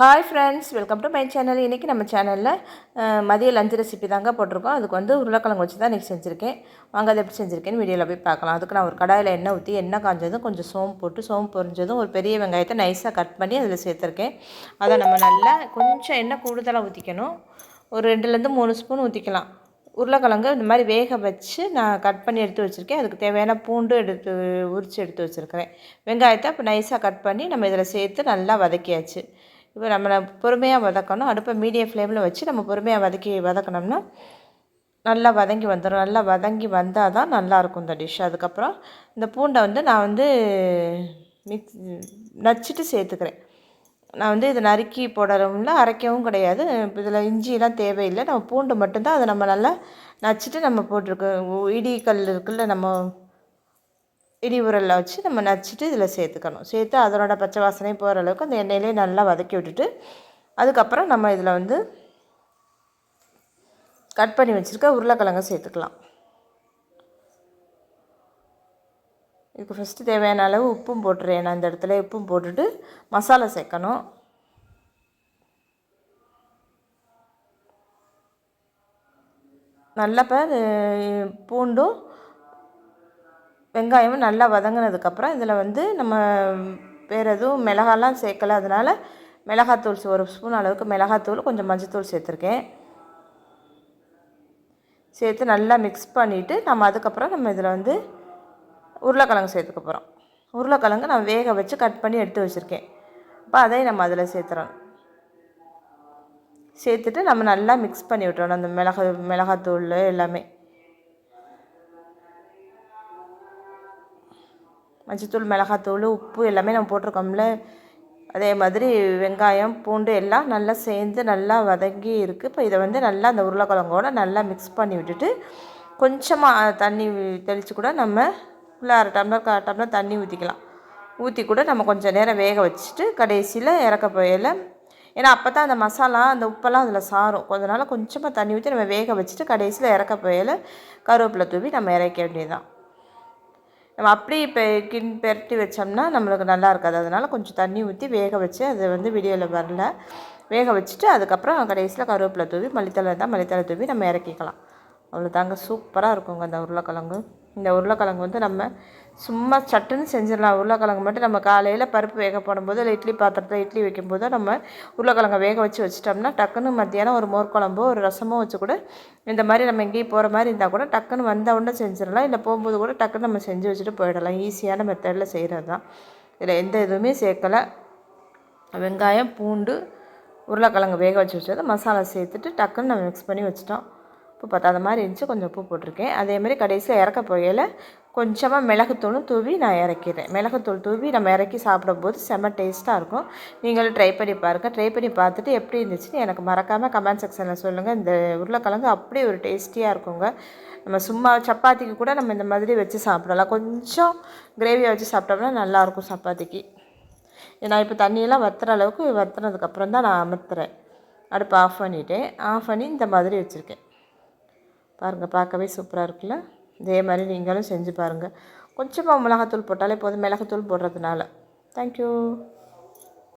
Hi friends welcome to my channel இன்றைக்கி நம்ம சேனலில் மதிய லஞ்சு ரெசிபி தாங்க போட்டிருக்கோம். அதுக்கு வந்து உருளைக்கிழங்கு வச்சு தான் இன்றைக்கி செஞ்சுருக்கேன். வாங்க அதை எப்படி செஞ்சுருக்கேன்னு வீடியோவில் போய் பார்க்கலாம். அதுக்கு நான் ஒரு கடாயில் எண்ணெய் ஊற்றி எண்ணெய் காஞ்சதும் கொஞ்சம் சோம்பு போட்டு சோம்பு பொரிஞ்சதும் ஒரு பெரிய வெங்காயத்தை நைஸாக கட் பண்ணி அதில் சேர்த்துருக்கேன். அதை நம்ம நல்லா கொஞ்சம் எண்ணெய் கூடுதலாக ஊற்றிக்கணும் ஒரு ரெண்டுலேருந்து மூணு ஸ்பூன் ஊற்றிக்கலாம் உருளைக்கிழங்கு இந்த மாதிரி வேக வச்சு நான் கட் பண்ணி எடுத்து வச்சுருக்கேன். அதுக்கு தேவையான பூண்டு எடுத்து உரித்து எடுத்து வச்சுருக்கிறேன். வெங்காயத்தை இப்போ நைஸாக கட் பண்ணி நம்ம இதில் சேர்த்து நல்லா வதக்கியாச்சு. இப்போ நம்ம பொறுமையாக வதக்கணும். அடுப்பை மீடியம் ஃப்ளேமில் வச்சு நம்ம பொறுமையாக வதக்கி வதக்கினோம்னா நல்லா வதங்கி வந்துடும் நல்லா வதங்கி வந்தால் தான் நல்லாயிருக்கும் இந்த டிஷ் அதுக்கப்புறம் இந்த பூண்டை வந்து நான் வந்து மிக்ஸ் நச்சுட்டு சேர்த்துக்கிறேன். நான் வந்து இதை நறுக்கி போடணும்ல அரைக்கவும் கிடையாது. இதில் இஞ்சிலாம் தேவையில்லை. நம்ம பூண்டு மட்டும்தான் அதை நம்ம நல்லா நச்சுட்டு நம்ம போட்டிருக்கோம். இடிக்கல் இருக்குல்ல நம்ம இடி உரலில் வச்சு நம்ம நச்சுட்டு இதில் சேர்த்துக்கணும். சேர்த்து அதனோட பச்சை வாசனை போகிற அளவுக்கு அந்த எண்ணெயிலே நல்லா வதக்கி விட்டுட்டு அதுக்கப்புறம் நம்ம இதில் வந்து கட் பண்ணி வச்சுருக்க உருளைக்கிழங்கு சேர்த்துக்கலாம். இதுக்கு ஃபஸ்ட்டு தேவையான அளவு உப்பும் போட்டுறேன். நான் இந்த இடத்துல உப்பும் போட்டுட்டு மசாலா சேர்க்கணும். நல்லா இப்போ பூண்டும் வெங்காயமும் நல்லா வதங்கினதுக்கப்புறம் இதில் வந்து நம்ம வேறு எதுவும் மிளகாலாம் சேர்க்கலை. அதனால் மிளகாத்தூள் ஒரு ஸ்பூன் அளவுக்கு மிளகாத்தூள் கொஞ்சம் மஞ்சத்தூள் சேர்த்துருக்கேன். சேர்த்து நல்லா மிக்ஸ் பண்ணிவிட்டு நம்ம அதுக்கப்புறம் நம்ம இதில் வந்து உருளைக்கிழங்கு சேர்த்துக்க போகிறோம் உருளைக்கிழங்கு நான் வேக வச்சு கட் பண்ணி எடுத்து வச்சுருக்கேன். அப்போ அதையும் நம்ம அதில் சேர்த்துறோம். சேர்த்துட்டு நம்ம நல்லா மிக்ஸ் பண்ணி விட்டுறோம் அந்த மிளகா மிளகாத்தூள் எல்லாமே. மஞ்சத்தூள் மிளகாத்தூள் உப்பு எல்லாமே நம்ம போட்டிருக்கோம்ல. அதே மாதிரி வெங்காயம் பூண்டு எல்லாம் நல்லா சேர்ந்து நல்லா வதங்கி இருக்குது இப்போ இதை வந்து நல்லா அந்த உருளைக்கிழங்கோடு நல்லா மிக்ஸ் பண்ணி விட்டுட்டு கொஞ்சமாக தண்ணி தெளித்து கூட நம்ம இல்லை அரை டம்ளர் கா டம்ளர் தண்ணி ஊற்றிக்கலாம் ஊற்றி கூட நம்ம கொஞ்சம் நேரம் வேக வச்சுட்டு கடைசியில் இறக்க போயில ஏன்னா அப்போ தான் அந்த மசாலா அந்த உப்பெல்லாம் அதில் சாரும். கொஞ்ச நாள் கொஞ்சமாக தண்ணி ஊற்றி நம்ம வேக வச்சுட்டு கடைசியில் இறக்க போயில கருவேப்பிலை தூவி நம்ம இறக்க வேண்டியதுதான். நம்ம அப்படி இப்போ கிண் பெரட்டி வச்சோம்னா நம்மளுக்கு நல்லா இருக்காது. அதனால் கொஞ்சம் தண்ணி ஊற்றி வேக வச்சு அது வந்து வீடியோவில் வரல. வேக வச்சுட்டு அதுக்கப்புறம் கடைசியில் கருவேப்பிலை தூவி மல்லித்தலை இருந்தால் மல்லித்தலை தூவி நம்ம இறக்கிக்கலாம். அவ்வளோ தாங்க சூப்பராக இருக்குங்க அந்த உருளைக்கிழங்கு. இந்த உருளைக்கிழங்கு வந்து நம்ம சும்மா சட்டுன்னு செஞ்சிடலாம். உருளைக்கிழங்கு மட்டும் நம்ம காலையில் பருப்பு வேக போடும்போது இல்லை இட்லி பாத்திரத்தில் இட்லி வைக்கும்போது நம்ம உருளைக்கிழங்கை வேக வச்சு வச்சிட்டோம்னா டக்குன்னு மத்தியானம் ஒரு மோர் குழம்போ ஒரு ரசமோ வச்சு கூட இந்த மாதிரி நம்ம எங்கேயும் போகிற மாதிரி இருந்தால் கூட டக்குன்னு வந்த உடனே செஞ்சிடலாம். இல்லை போகும்போது கூட டக்குன்னு நம்ம செஞ்சு வச்சுட்டு போயிடலாம். ஈஸியான மெத்தடில் செய்கிறது தான். இதில் எந்த இதுவுமே சேர்க்கலை. வெங்காயம் பூண்டு உருளைக்கிழங்கு வேக வச்சு வச்சதை மசாலா சேர்த்துட்டு டக்குன்னு நம்ம மிக்ஸ் பண்ணி வச்சிட்டோம். உப்பு பத்தாத மாதிரி இருந்துச்சு. கொஞ்சம் உப்பு போட்டிருக்கேன். அதேமாதிரி கடைசியில் இறக்க போகையில் கொஞ்சமாக மிளகுத்தூளும் தூவி நான் இறக்கிறேன் மிளகுத்தூள் தூவி நம்ம இறக்கி சாப்பிடும்போது செம்ம டேஸ்ட்டாக இருக்கும். நீங்களும் ட்ரை பண்ணி பாருங்கள் ட்ரை பண்ணி பார்த்துட்டு எப்படி இருந்துச்சுன்னு எனக்கு மறக்காமல் கமெண்ட் செக்ஷனில் சொல்லுங்கள் இந்த உருளைக்கிழங்கு அப்படி ஒரு டேஸ்டியாக இருக்குங்க. நம்ம சும்மா சப்பாத்திக்கு கூட நம்ம இந்த மாதிரி வச்சு சாப்பிடலாம். கொஞ்சம் கிரேவியை வச்சு சாப்பிட்டோம்னா நல்லாயிருக்கும் சப்பாத்திக்கு. நான் இப்போ தண்ணியெல்லாம் வற்றுற அளவுக்கு வத்துனதுக்கப்புறம் தான் நான் அமர்த்துறேன். அடுப்பு ஆஃப் பண்ணிவிட்டேன் ஆஃப் பண்ணி இந்த மாதிரி வச்சுருக்கேன். பாருங்கள் பார்க்கவே சூப்பராக இருக்குல்ல? இதே மாதிரி நீங்களும் செஞ்சு பாருங்கள் கொஞ்சமாக மிளகாத்தூள் போட்டாலே போதும். மிளகாத்தூள் போடுறதுனால. தேங்க்யூ